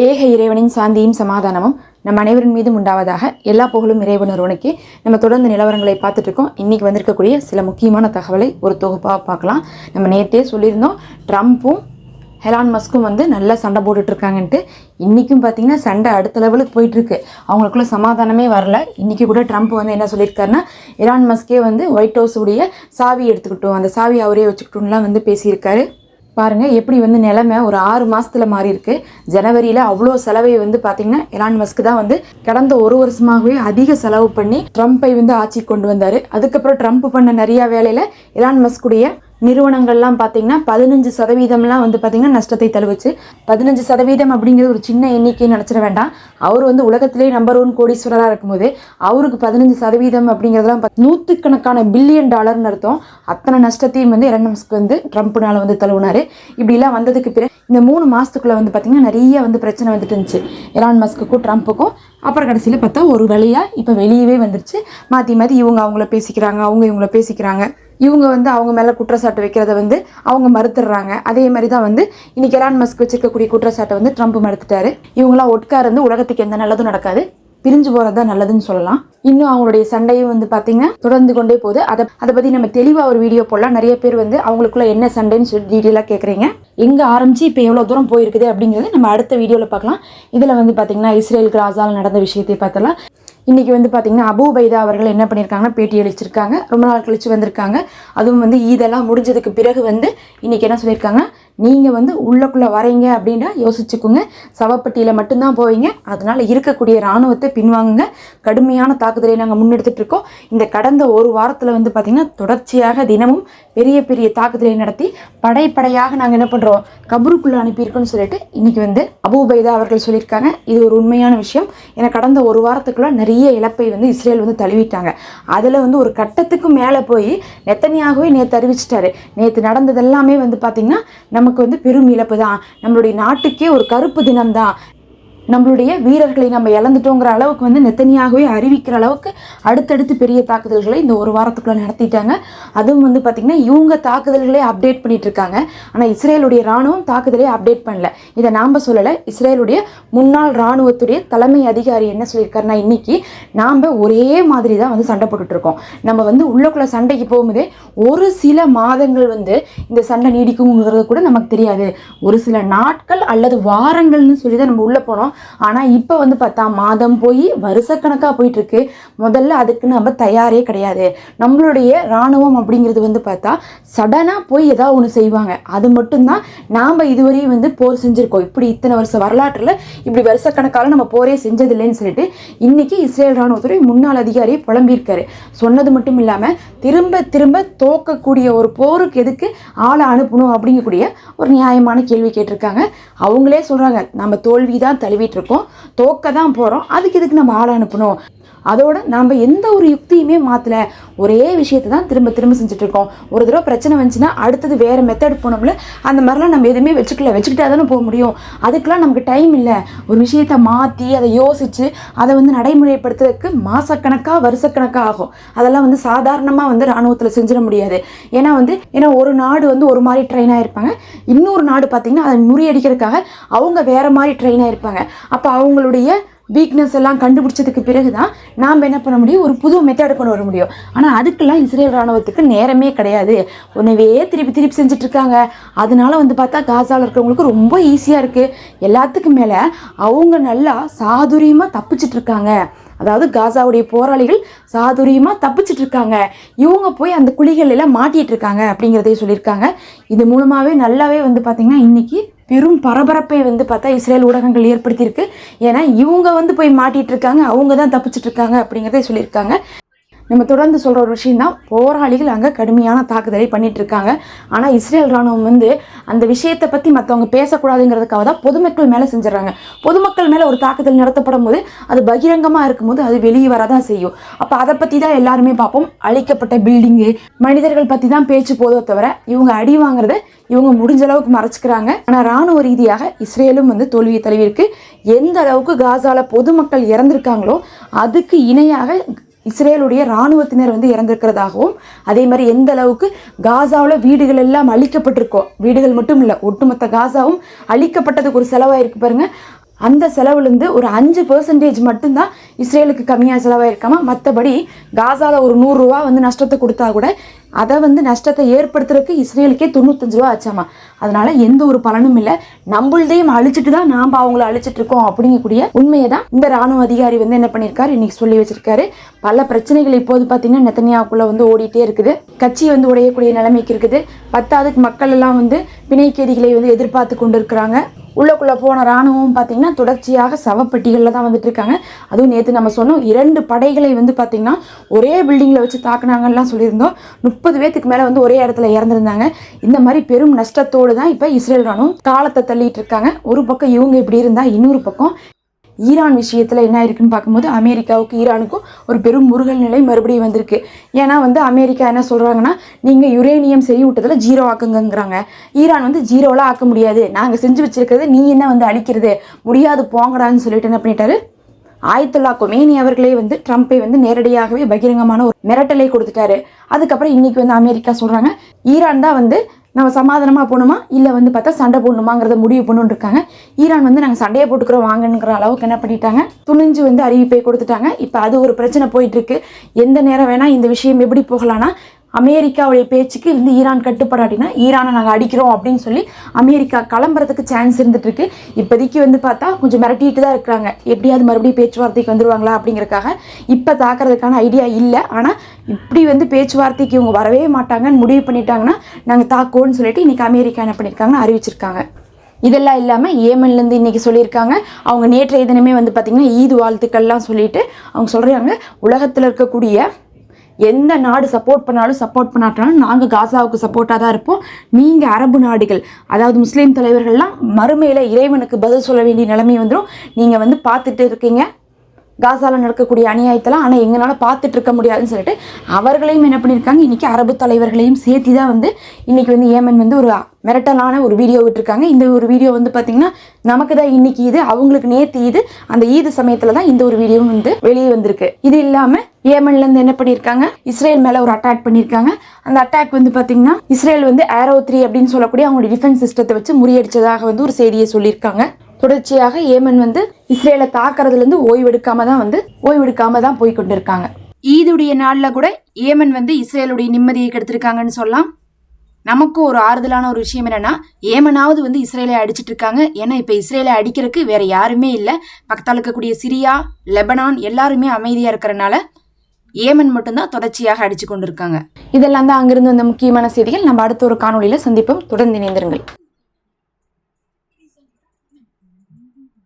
ஏக இறைவனின் சாந்தியும் சமாதானமும் நம் அனைவரின் மீதும் உண்டாவதாக எல்லா புகழும் இறைவன் ஒருவனுக்கு. நம்ம தொடர்ந்து நிலவரங்களை பார்த்துட்டு இருக்கோம் வந்திருக்கக்கூடிய சில முக்கியமான தகவலை ஒரு தொகுப்பாக பார்க்கலாம். நம்ம நேற்றே சொல்லியிருந்தோம் ட்ரம்ப்பும் ஹெலான் மஸ்க்கும் வந்து நல்லா சண்டை போட்டுட்ருக்காங்கன்ட்டு. இன்றைக்கும் பார்த்தீங்கன்னா சண்டை அடுத்த லெவலுக்கு போயிட்டுருக்கு அவங்களுக்குள்ள சமாதானமே வரல. இன்றைக்கி கூட ட்ரம்ப் வந்து என்ன சொல்லியிருக்காருன்னா ஹெலான் மஸ்கே வந்து ஒயிட் ஹவுஸ் உடைய சாவி எடுத்துக்கிட்டோம். அந்த சாவி அவரே வச்சுக்கிட்டோம்லாம் வந்து பேசியிருக்காரு. பாருங்கள் எப்படி வந்து நிலமை ஒரு ஆறு மாசத்துல மாறி இருக்கு. ஜனவரியில் அவ்வளோ செலவை வந்து பார்த்தீங்கன்னா எலான் மஸ்க் தான் வந்து கடந்த ஒரு வருஷமாகவே அதிக செலவு பண்ணி ட்ரம்ப்பை வந்து ஆட்சி கொண்டு வந்தார். அதுக்கப்புறம் ட்ரம்ப் பண்ண நிறையா வேலையில் எலான் மஸ்குடைய நிறுவனங்கள்லாம் பார்த்தீங்கன்னா பதினஞ்சு சதவீதம்லாம் வந்து பார்த்தீங்கன்னா நஷ்டத்தை தழுவுச்சு. பதினஞ்சு சதவீதம் அப்படிங்கிறது ஒரு சின்ன எண்ணிக்கைன்னு நினச்சிட வேண்டாம். அவர் வந்து உலகத்திலே நம்பர் ஒன் கோடீஸ்வரராக இருக்கும்போது அவருக்கு பதினஞ்சு சதவீதம் அப்படிங்கிறதெல்லாம் நூற்றுக்கணக்கான பில்லியன் டாலர்னு அர்த்தம். அத்தனை நஷ்டத்தையும் வந்து எலன் மஸ்க் வந்து ட்ரம்ப்னால வந்து தழுவினார். இப்படிலாம் வந்ததுக்கு பிறகு இந்த மூணு மாதத்துக்குள்ளே வந்து பார்த்திங்கன்னா நிறைய வந்து பிரச்சனை வந்துட்டு இருந்துச்சு. எலான் மஸ்க்குக்கும் ட்ரம்ப்புக்கும். அப்புறம் கடைசியில் பார்த்தா ஒரு வழியாக இப்போ வெளியவே வந்துருச்சு. மாற்றி மாற்றி இவங்க அவங்கள பேசிக்கிறாங்க அவங்க இவங்கள பேசிக்கிறாங்க. இவங்க வந்து அவங்க மேலே குற்றச்சாட்டு வைக்கிறத வந்து அவங்க மறுத்துடுறாங்க. அதே மாதிரி தான் வந்து இன்னைக்கு எலான் மஸ்க் வச்சிருக்கக்கூடிய குற்றச்சாட்டை வந்து ட்ரம்ப் மறுத்துட்டாரு. இவங்களாம் ஒட்கா இருந்து உலகத்துக்கு எந்த நல்லதும் நடக்காது. பிரிஞ்சு போகிறது தான் நல்லதுன்னு சொல்லலாம். இன்னும் அவங்களுடைய சண்டையும் வந்து பார்த்தீங்கன்னா தொடர்ந்து கொண்டே போகுது. அதை அதை பற்றி நம்ம தெளிவாக ஒரு வீடியோ போடலாம். நிறைய பேர் வந்து அவங்களுக்குள்ள என்ன சண்டைன்னு சொல்லி டீட்டெயிலாக கேட்குறீங்க எங்கே ஆரம்பிச்சு இப்போ எவ்வளோ தூரம் போயிருக்குது அப்படிங்கிறது நம்ம அடுத்த வீடியோவில் பார்க்கலாம். இதில் வந்து பார்த்தீங்கன்னா இஸ்ரேல் கிராஸால் நடந்த விஷயத்தை பார்த்தலாம் இன்றைக்கி வந்து பார்த்திங்கன்னா அபு பைதா அவர்கள் என்ன பண்ணியிருக்காங்கன்னா பேட்டி அளிச்சிருக்காங்க. ரொம்ப நாள் கழிச்சு வந்திருக்காங்க. அதுவும் வந்து ஈதெல்லாம் முடிஞ்சதுக்கு பிறகு வந்து இன்னைக்கு என்ன சொல்லியிருக்காங்க நீங்கள் வந்து உள்ளக்குள்ளே வரீங்க அப்படின்னா யோசிச்சுக்கோங்க. சவப்பட்டியில் மட்டும்தான் போவீங்க. அதனால் இருக்கக்கூடிய இராணுவத்தை பின்வாங்குங்க. கடுமையான தாக்குதலை நாங்கள் முன்னெடுத்துட்டு இருக்கோம் இந்த கடந்த ஒரு வாரத்தில் வந்து பார்த்திங்கன்னா தொடர்ச்சியாக தினமும் பெரிய பெரிய தாக்குதலை நடத்தி படைப்படையாக நாங்கள் என்ன பண்ணுறோம் கபருக்குள்ளே அனுப்பியிருக்கோம்னு சொல்லிட்டு இன்னைக்கு வந்து அபூபைதா அவர்கள் சொல்லியிருக்காங்க. இது ஒரு உண்மையான விஷயம். ஏன்னா கடந்த ஒரு வாரத்துக்குள்ள நிறைய இழப்பை வந்து இஸ்ரேல் வந்து தழுவிட்டாங்க. அதில் வந்து ஒரு கட்டத்துக்கு மேலே போய் நெத்தனியாகவே நேற்று அறிவிச்சிட்டாரு. நேற்று நடந்தது எல்லாமே வந்து பார்த்திங்கன்னா நமக்கு வந்து பெரும் இழப்பு தான். நம்மளுடைய நாட்டுக்கே ஒரு கருப்பு தினம் தான். நம்மளுடைய வீரர்களை நம்ம இழந்துட்டோங்கிற அளவுக்கு வந்து நெத்தனியாகவே அறிவிக்கிற அளவுக்கு அடுத்தடுத்து பெரிய தாக்குதல்களை இந்த ஒரு வாரத்துக்குள்ள நடத்திட்டாங்க. அதுவும் வந்து பார்த்திங்கன்னா இவங்க தாக்குதல்களே அப்டேட் பண்ணிட்டு இருக்காங்க. ஆனால் இஸ்ரேலுடைய ராணுவம் தாக்குதலே அப்டேட் பண்ணல. இதை நாம் சொல்லலை. இஸ்ரேலுடைய முன்னாள் ராணுவத்துடைய தலைமை அதிகாரி என்ன சொல்லியிருக்காருன்னா இன்னைக்கு நாம் ஒரே மாதிரி தான் வந்து சண்டை போட்டுட்டு இருக்கோம். நம்ம வந்து உள்ளக்குள்ள சண்டைக்கு போகும்போதே ஒரு சில மாதங்கள் வந்து இந்த சண்டை நீடிக்குங்கிறது கூட நமக்கு தெரியாது. ஒரு சில நாட்கள் அல்லது வாரங்கள்னு சொல்லி தான் நம்ம உள்ளே போனோம். ஆனால் இப்போ வந்து பார்த்தா மாதம் போய் வருஷக்கணக்காக போயிட்டுருக்கு முதல்ல முதல்ல அதுக்கு நம்ம தயாரே கிடையாது. நம்மளுடைய இராணுவம் அப்படிங்கிறது வந்து பார்த்தா சடனாக போய் ஏதாவது ஒன்று செய்வாங்க. அது மட்டும்தான் நாம் இதுவரையும் வந்து போர் செஞ்சுருக்கோம். இப்படி இத்தனை வருஷம் வரலாற்றில் இப்படி வருஷக்கணக்கால் நம்ம போரே செஞ்சதில்லைன்னு சொல்லிட்டு இன்னைக்கு இஸ்ரேல் ராணுவத்துறை முன்னாள் அதிகாரி புலம்பியிருக்காரு. சொன்னது மட்டும் இல்லாமல் திரும்ப திரும்ப தோக்கக்கூடிய ஒரு போருக்கு எதுக்கு ஆளை அனுப்பணும் அப்படிங்கக்கூடிய ஒரு நியாயமான கேள்வி கேட்டிருக்காங்க. அவங்களே சொல்கிறாங்க நம்ம தோல்வி தான் தழுவிட்டு இருக்கோம். தோக்க தான் போகிறோம் அதுக்கு எதுக்கு நம்ம ஆளை அனுப்பணும்? அதோட நாம் எந்த ஒரு யுக்தியுமே மாற்றல ஒரே விஷயத்தை தான் திரும்ப திரும்ப செஞ்சுட்டு இருக்கோம் ஒரு தடவை பிரச்சனை வந்துச்சுன்னா அடுத்தது வேறு மெத்தட் போனோம்ல அந்த மாதிரிலாம் நம்ம எதுவுமே வச்சுக்கல வச்சுக்கிட்டா தானே போக முடியும். அதுக்கெலாம் நமக்கு டைம் இல்லை. ஒரு விஷயத்தை மாற்றி அதை யோசித்து அதை வந்து நடைமுறைப்படுத்துறதுக்கு மாதக்கணக்காக வருஷக்கணக்காக ஆகும். அதெல்லாம் வந்து சாதாரணமாக வந்து இராணுவத்தில் செஞ்சிட முடியாது. ஏன்னா வந்து ஏன்னா ஒரு நாடு வந்து ஒரு மாதிரி ட்ரெயின் ஆகிருப்பாங்க இன்னொரு நாடு பார்த்திங்கன்னா அதை முறியடிக்கிறதுக்காக அவங்க வேறு மாதிரி ட்ரெயின் ஆகிருப்பாங்க அப்போ அவங்களுடைய வீக்னஸ் எல்லாம் கண்டுபிடிச்சதுக்கு பிறகு தான் நாம் என்ன பண்ண முடியும்? ஒரு புது மெத்தேடு கொண்டு வர முடியும். ஆனால் அதுக்கெல்லாம் இஸ்ரேல் ராணுவத்துக்கு நேரமே கிடையாது. ஒன்றுவே திருப்பி திருப்பி செஞ்சிட்ருக்காங்க அதனால வந்து பார்த்தா காசாவில் இருக்கிறவங்களுக்கு ரொம்ப ஈஸியாக இருக்குது எல்லாத்துக்கும் மேலே அவங்க நல்லா சாதுரியமாக தப்பிச்சிட்ருக்காங்க அதாவது காசாவுடைய போராளிகள் சாதுரியமாக தப்பிச்சிட்டு இருக்காங்க இவங்க போய் அந்த குழிகள் எல்லாம் மாட்டிகிட்டு இருக்காங்க அப்படிங்கிறதையும் சொல்லியிருக்காங்க. இது மூலமாகவே நல்லாவே வந்து பார்த்திங்கன்னா இன்னைக்கு பெரும் பரபரப்பை வந்து பார்த்தா இஸ்ரேல் ஊடகங்கள் ஏற்படுத்தியிருக்கு. ஏன்னா இவங்க வந்து போய் மாட்டிகிட்டு இருக்காங்க அவங்க தான் தப்பிச்சிட்டு இருக்காங்க அப்படிங்கிறதே சொல்லியிருக்காங்க. நம்ம தொடர்ந்து சொல்கிற ஒரு விஷயம் தான் போராளிகள் அங்கே கடுமையான தாக்குதலை பண்ணிட்டு இருக்காங்க ஆனால் இஸ்ரேல் ராணுவம் வந்து அந்த விஷயத்தை பற்றி மற்றவங்க பேசக்கூடாதுங்கிறதுக்காக தான் பொதுமக்கள் மேலே செஞ்சிடறாங்க. பொதுமக்கள் மேலே ஒரு தாக்குதல் நடத்தப்படும் போது அது பகிரங்கமாக இருக்கும்போது அது வெளியே வரதான் செய்யும். அப்போ அதை பற்றி தான் எல்லாருமே பார்ப்போம். அழிக்கப்பட்ட பில்டிங்கு மனிதர்கள் பற்றி தான் பேச்சு போதோ தவிர இவங்க அடி வாங்குறத இவங்க முடிஞ்ச அளவுக்கு மறைச்சிக்கிறாங்க. ஆனால் ராணுவ ரீதியாக இஸ்ரேலும் வந்து தோல்வியை தழுவியிருக்கு. எந்த அளவுக்கு காசால பொதுமக்கள் இறந்திருக்காங்களோ அதுக்கு இணையாக இஸ்ரேலுடைய இராணுவத்தினர் வந்து இறந்திருக்கிறதாகவும் அதே மாதிரி எந்த அளவுக்கு காசாவில் வீடுகள் எல்லாம் அழிக்கப்பட்டிருக்கோ வீடுகள் மட்டும் இல்லை ஒட்டுமொத்த காசாவும் அழிக்கப்பட்டதுக்கு ஒரு செலவாயிருக்கு பாருங்க. அந்த செலவுலேருந்து ஒரு அஞ்சு பெர்சன்டேஜ் மட்டும்தான் இஸ்ரேலுக்கு கம்மியாக செலவாயிருக்காம மற்றபடி காசாவில் ஒரு நூறுரூவா வந்து நஷ்டத்தை கொடுத்தா கூட அதை வந்து நஷ்டத்தை ஏற்படுத்துறதுக்கு இஸ்ரேலுக்கே தொண்ணூத்தஞ்சு ரூபா ஆச்சாமா. அதனால் எந்த ஒரு பலனும் இல்லை. நம்மள்தையும் அழிச்சிட்டு தான் நாம் அவங்கள அழிச்சிட்டு இருக்கோம் அப்படிங்கக்கூடிய உண்மையை தான் இந்த ராணுவ அதிகாரி வந்து என்ன பண்ணியிருக்காரு இன்னைக்கு சொல்லி வச்சிருக்காரு. பல பிரச்சனைகள் இப்போது பார்த்தீங்கன்னா நெத்தனியாவுக்குள்ள வந்து ஓடிட்டே இருக்குது. கட்சி வந்து உடையக்கூடிய நிலைமைக்கு இருக்குது. பத்தாவதுக்கு மக்கள் எல்லாம் வந்து பிணைக்கேதிகளை வந்து எதிர்பார்த்து கொண்டு இருக்கிறாங்க உள்ளக்குள்ளே போன ராணுவம் பார்த்தீங்கன்னா தொடர்ச்சியாக சவப்பெட்டிகளில் தான் வந்துட்டு இருக்காங்க அதுவும் நேற்று நம்ம சொன்னோம் இரண்டு படைகளை வந்து பார்த்திங்கன்னா ஒரே பில்டிங்கில் வச்சு தாக்குனாங்கலாம் சொல்லியிருந்தோம். முப்பது பேத்துக்கு மேலே வந்து ஒரே இடத்துல இறந்துருந்தாங்க. இந்த மாதிரி பெரும் நஷ்டத்தோடு தான் இப்போ இஸ்ரேல் ராணுவம் காலத்தை தள்ளிட்டு இருக்காங்க. ஒரு பக்கம் இவங்க இப்படி இருந்தால் இன்னொரு பக்கம் ஈரான் விஷயத்தில் என்ன இருக்குன்னு பார்க்கும்போது அமெரிக்காவுக்கும் ஈரானுக்கும் ஒரு பெரும் முருகல் நிலை மறுபடியும் வந்திருக்கு. ஏன்னா வந்து அமெரிக்கா என்ன சொல்கிறாங்கன்னா நீங்கள் யுரேனியம் செறிவூட்டத்தில் ஜீரோ ஆக்குங்கிறாங்க ஈரான் வந்து ஜீரோலாம் ஆக்க முடியாது. நாங்கள் செஞ்சு வச்சுருக்கிறது நீ என்ன வந்து அழிக்கிறது? முடியாது போங்கடான்னு சொல்லிட்டு என்ன பண்ணிட்டாரு? ஆயத்துல்லா கொமேனி அவர்களே வந்து ட்ரம்ப்பை வந்து நேரடியாகவே பகிரங்கமான ஒரு மிரட்டலை கொடுத்துட்டாரு. அதுக்கப்புறம் இன்னைக்கு வந்து அமெரிக்கா சொல்கிறாங்க ஈரான் தான் வந்து நம்ம சமாதானமாக போகணுமா? இல்லை வந்து பார்த்தா சண்டை போடணுமாங்கிறத முடிவு பண்ணுன்னு இருக்காங்க ஈரான் வந்து நாங்கள் சண்டையை போட்டுக்கிறோம் வாங்கணுங்கிற அளவுக்கு என்ன பண்ணிட்டாங்க? துணிஞ்சு வந்து அறிவிப்பை கொடுத்துட்டாங்க. இப்போ அது ஒரு பிரச்சனை போயிட்டு இருக்கு எந்த நேரம் வேணால் இந்த விஷயம் எப்படி போகலான்னா அமெரிக்காவுடைய பேச்சுக்கு வந்து ஈரான் கட்டுப்படாட்டினா ஈரானை நாங்கள் அடிக்கிறோம் அப்படின்னு சொல்லி அமெரிக்கா கிளம்புறதுக்கு சான்ஸ் இருந்துட்டுருக்கு. இப்போதைக்கு வந்து பார்த்தா கொஞ்சம் மிரட்டிட்டு தான் இருக்கிறாங்க. எப்படியாவது மறுபடியும் பேச்சுவார்த்தைக்கு வந்துருவாங்களா அப்படிங்கிறக்காக இப்போ தாக்குறதுக்கான ஐடியா இல்லை. ஆனால் இப்படி வந்து பேச்சுவார்த்தைக்கு இவங்க வரவே மாட்டாங்கன்னு முடிவு பண்ணிட்டாங்கன்னா நாங்கள் தாக்குவோன்னு சொல்லிட்டு இன்றைக்கி அமெரிக்கா என்ன பண்ணியிருக்காங்கன்னு அறிவிச்சிருக்காங்க. இதெல்லாம் இல்லாமல் ஏமன்லேருந்து இன்றைக்கி சொல்லியிருக்காங்க. அவங்க நேற்றைய தினமே வந்து பார்த்திங்கன்னா ஈது வாழ்த்துக்கள்லாம் சொல்லிட்டு அவங்க சொல்கிறாங்க உலகத்தில் இருக்கக்கூடிய எந்த நாடு சப்போர்ட் பண்ணாலும் சப்போர்ட் பண்ணாட்டாலும் நாங்கள் காசாவுக்கு சப்போர்ட்டாக தான் இருப்போம். நீங்கள் அரபு நாடுகள் அதாவது முஸ்லீம் தலைவர்கள்லாம் மறுமையில் இறைவனுக்கு பதில் சொல்ல வேண்டிய நிலைமை வந்துடும் நீங்கள் வந்து பார்த்துட்டு இருக்கீங்க. காசாவில் நடக்கக்கூடிய அநியாயத்தெல்லாம் ஆனால் எங்களால் பார்த்துட்டு இருக்க முடியாதுன்னு சொல்லிட்டு அவர்களையும் என்ன பண்ணியிருக்காங்க? இன்றைக்கி அரபு தலைவர்களையும் சேர்த்து தான் வந்து இன்றைக்கி வந்து ஏமன் வந்து ஒரு மிரட்டலான ஒரு வீடியோ விட்டுருக்காங்க. இந்த ஒரு வீடியோ வந்து பார்த்திங்கன்னா நமக்கு தான் இன்றைக்கி இது அவங்களுக்கு நேற்று இது அந்த ஈது சமயத்தில் தான் இந்த ஒரு வீடியோவும் வந்து வெளியே வந்திருக்கு. இது இல்லாமல் ஏமன்லேருந்து என்ன பண்ணியிருக்காங்க? இஸ்ரேல் மேலே ஒரு அட்டாக் பண்ணியிருக்காங்க. அந்த அட்டாக் வந்து பார்த்திங்கன்னா இஸ்ரேல் வந்து ஏரோ த்ரீ அப்படின்னு சொல்லக்கூடிய அவங்களுடைய டிஃபென்ஸ் சிஸ்டத்தை வச்சு முறியடிச்சதாக வந்து ஒரு செய்தியை சொல்லியிருக்காங்க. தொடர்ச்சியாக ஏமன் வந்து இஸ்ரேலை தாக்குறதுலேருந்து ஓய்வெடுக்காம தான் வந்து ஓய்வெடுக்காம தான் போய் கொண்டிருக்காங்க. ஈதுடைய நாளில் கூட ஏமன் வந்து இஸ்ரேலுடைய நிம்மதியை கெடுத்திருக்காங்கன்னு சொல்லலாம். நமக்கும் ஒரு ஆறுதலான ஒரு விஷயம் என்னன்னா ஏமனாவது வந்து இஸ்ரேலை அடிச்சிட்டு இருக்காங்க ஏன்னா இப்போ இஸ்ரேலை அடிக்கிறதுக்கு வேற யாருமே இல்லை. பக்கத்தால் இருக்கக்கூடிய சிரியா லெபனான் எல்லாருமே அமைதியாக இருக்கிறனால ஏமன் மட்டும்தான் தொடர்ச்சியாக அடிச்சு கொண்டிருக்காங்க. இதெல்லாம் தான் அங்கிருந்து வந்த முக்கியமான செய்திகள். நம்ம அடுத்த ஒரு காணொளியில் சந்திப்போம். தொடர்ந்து இணைந்திருங்கள். Mm-hmm.